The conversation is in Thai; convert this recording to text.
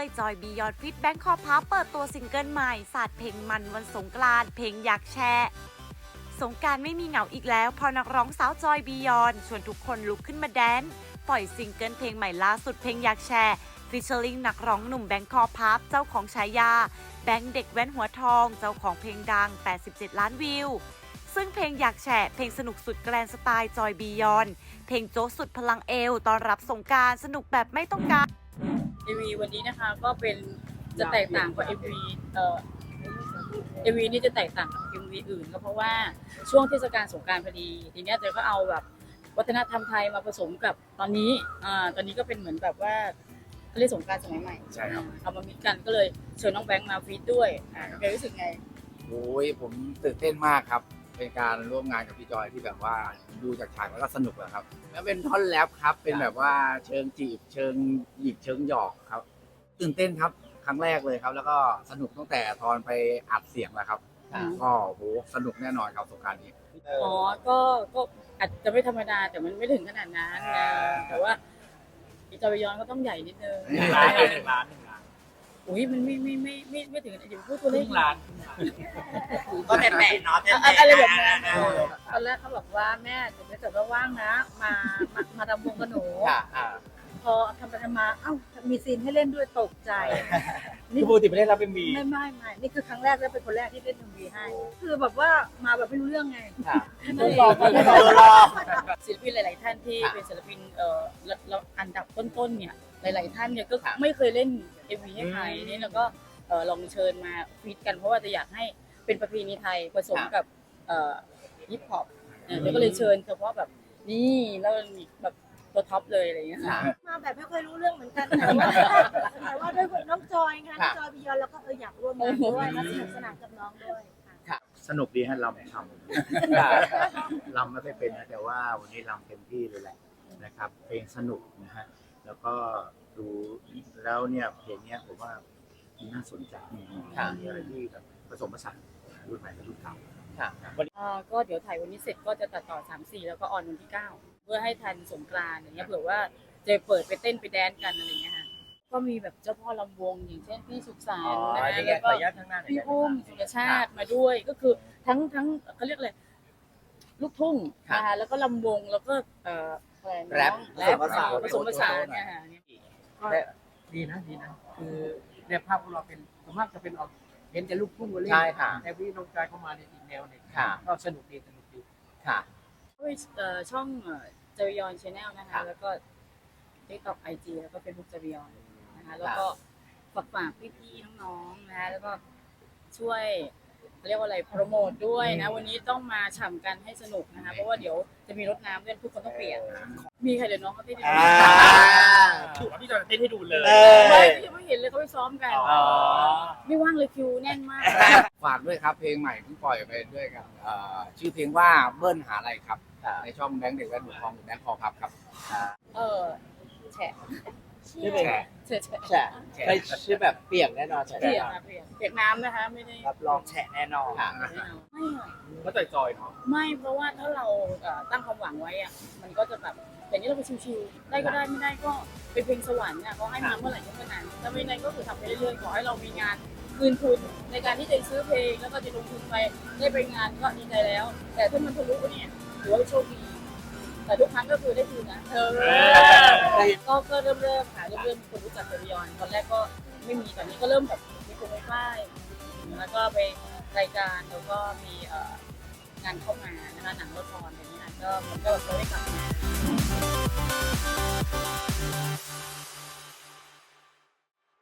ยจอยบียอนฟิตแบงคอพับเปิดตัวซิงเกิลใหม่ศาสตร์เพลงมันวันสงกรานต์เพลงอยากแชร์สงการไม่มีเหงาอีกแล้ว พอนักร้องสาวจอยบียอนชวนทุกคนลุกขึ้นมาแดนซ์ปล่อยซิงเกิลเพลงใหม่ล่าสุดเพลงอยากแชร์ฟิชเชอร์ลิงนักร้องหนุ่มแบงคอพับเจ้าของฉายา แบงค์เด็กแว้นหัวทอง เจ้าของเพลงดัง 87 ล้านวิว ซึ่งเพลงอยากแฉะเพลงสนุกสุดแกรนสไตล์จอยบียอน เพลงโจ๊กสุดพลังเอวตอนรับสงการสนุกแบบไม่ต้องการ MV วันนี้นะคะก็เป็นจะแตกต่างกว่า MV เอ่อ MV นี่จะแตกต่างกับ MV อื่นก็เพราะว่าช่วงเทศกาลสงกรารพอดีทีเนี้ยเธอก็เอาแบบวัฒนธรรมไทยมาผสมกับตอนนี้อ่าตอนนี้ก็เป็นเหมือนแบบว่าเขาเรียกสงกรารสมัยใหม่ใช่ครับ เอามามิกกันก็เลยเชิญน้องแบงค์มาฟีดด้วยอ่าเคยรู้สึกไง โอ้ยผมตื่นเต้นมากครับ เป็นการร่วมงานกับพี่จอยที่แบบว่าดูจากฉากแล้วก็สนุกอะครับ แล้วเป็นท่อนแรปครับ เป็นแบบว่าเชิงจีบ เชิงหยิกเชิงหยอกครับ ตื่นเต้นครับ ครั้งแรกเลยครับ แล้วก็สนุกตั้งแต่ตอนไปอัดเสียงแล้วครับค่ะก็โหสนุกแน่นอนครับสงกรารนี้ อ๋อ ก็ก็อาจจะไม่ธรรมดาแต่มันไม่ถึงขนาดนั้นนะแต่ว่าอีจอยยอนก็ต้องใหญ่นิดนึง หนึ่งล้านหนึ่งล้านหนึ่งล้าน อุ้ยมันไม่ไม่ไม่ไม่ไม่ถึงอย่าพูดตัวคเลรึ่ขงล้านก็แตะๆเนาะแตะอะๆอะไรแบบนั้นเออตอนแรกเขาบอกว่าแม่ถึงถ้าเกิดว่าว่างนะ มามามาดำวงกับหนูค่ะอ่า พอทำไปทำมาเอ้ามีซีนให้เล่นด้วยตกใจคือปกติไม่ได้รับเป็นมี ไม่ไม่ไม่นี่คือครั้งแรกและเป็นคนแรกที่เล่นทวีให้ คือแบบว่ามาแบบไม่รู้เรื่องไงค่ะแค่นั้นเองเออรอศิลปินหลาย ๆ ท่านที่ค่ะเป็นศิลปินเอ่อระระอันดับต้น ๆ เนี่ยหลาย ๆ ท่านเนี่ยก็ค่ะไม่เคยเล่นเอ็มวีให้ใครอืมนี่เราก็เอ่อลองเชิญมาฟีดกันเพราะว่าจะอยากให้เป็นประเพณีไทยผสมค่ะกับเอ่อฮิปฮอปเออแล้วก็เลยเชิญเฉพาะแบบนี่แล้วมีแบบตัวท็อปเลยอะไรอย่างเงี้ยค่ะ มาแบบไม่ค่อยรู้เรื่องเหมือนกันแต่ว่าแต่ว่าด้วยน้องจอยไงน้องจอยบิยอนแล้วก็เอออยากร่วมงานด้วยแล้วสนุกสนานกับน้องด้วยค่ะสนุกดีฮะลำทำลำไม่ค่อยเป็นนะแต่ว่าวันนี้ลำเต็มที่เลยแหละนะครับ เพลงสนุกนะฮะแล้วก็ดูแล้วเนี่ยเพลงเนี้ยผมว่ามันน่าสนใจค่ะ มีอะไรที่แบบผสมผสานรุ่นใหม่กับรุ่นเก่า ค่ะ อ่าก็เดี๋ยวถ่ายวันนี้เสร็จก็จะตัดต่อ 3 4 แล้วก็ออนวันที่ 9 เพื่อให้ทันสงกรานต์อย่างเงี้ยเผื่อว่า จะเปิดไปเต้นไปแดนซ์กันอะไรอย่างเงี้ยค่ะก็มีแบบเจ้าพ่อลำวงอย่างเช่นพี่สุขสาอ๋นอต์นะนี่คะไงแล้วขก็ออนุญาตข้างหน้าหน่อยพี่ได้ไหมอุ้มสุรชาติมาด้วยก็คือทั้งทั้งเขาเรียกอะไรลูกทุ่งนะคะแล้วก็ลำวงแล้วก็เอ่ออะไรนะแรปแรปผสมผสานผสมผสานเนี่ยค่ะดีนะดีนะ คือในภาพของเราเป็นส่วนมากจะเป็นออกเห็นแต่ลูกทุ่งวอลเลใช่ค่ะ แต่พี่น้องจอยเข้ามาในอีกแนวหนึ่งค่ะ ก็สนุกดีสนุกดี ค่ะ ด้วยเอ่อช่องเจวิยอนชาแนลนะคะ ค่ะแล้วก็ ทิกตอกไอจีแล้วก็เฟซบุ๊กเจวิยอนนะคะแล้วก็ฝากฝากพี่ๆน้องๆนะคะแล้วก็ช่วยเรียกว่าอะไรโปรโมทด้วยนะ วันนี้ต้องมาฉ่ำกันให้สนุกนะคะ เพราะว่าเดี๋ยวจะมีรถน้ำด้วยทุกคนต้องเปียกมีใครเดี๋ยวน้องเขาเต้นให้ดูอ่าถูกพี่จอยเต้นให้ดูเลยเอไม่อพี่ยังไม่เห็นเลยเขาไปซ้อมกันอ๋อไม่ว่างเลยคิวแน่นมาก ฝากด้วยครับเพลงใหม่ที่ปล่อยไปด้วยกันเอ่อชื่อเพลงว่าเบิ้ลหาอะไรครับค่ะในช่องแบงค์เด็กแว้นบุกทองแบงค์คอพับครับเออแฉะ ชื่อเพลงแฉะแฉะแฉะแฉะเคยชื่อแบบเปียกแน่นอนแฉะเปียกนะเปียกเปียกน้ำนะคะ ไม่ได้รับรองแฉะแน่นอนค่ะ ไม่เอาไม่อะก็จอยจอยๆเนาะไม่เพราะว่าถ้าเราเอ่อตั้งความหวังไว้อะมันก็จะแบบอย่างนี้เราไปชิวๆได้ก็ได้ไม่ได้ก็เป็นเพลงสวรรค์อะเขาให้มาเมื่อไหร่ก็เมื่อนั้นถ้าไม่ได้ก็คือทำไปเรื่อยๆขอให้เรามีงานคืนทุนในการที่จะซื้อเพลงแล้วก็จะลงทุนไปได้ไปงานก็ดีใจแล้ว แต่ถ้ามันทะลุเนี่ยถือว่าโชคดี แต่ทุกครั้งก็คือได้คืนนะเออก็ก็เริ่มเริ่มค่ะเริ่มเริ่คนรู้จักเซบิยอนตอนแรกก็ไม่มีตอนนี้ก็เริ่มแบบมีคนไม่ป้แล้วก็ไปรายการแล้วก็มีงานเข้ามานะคะหนังละครอะไรเนี้ยก็มันก็ได้กลับมา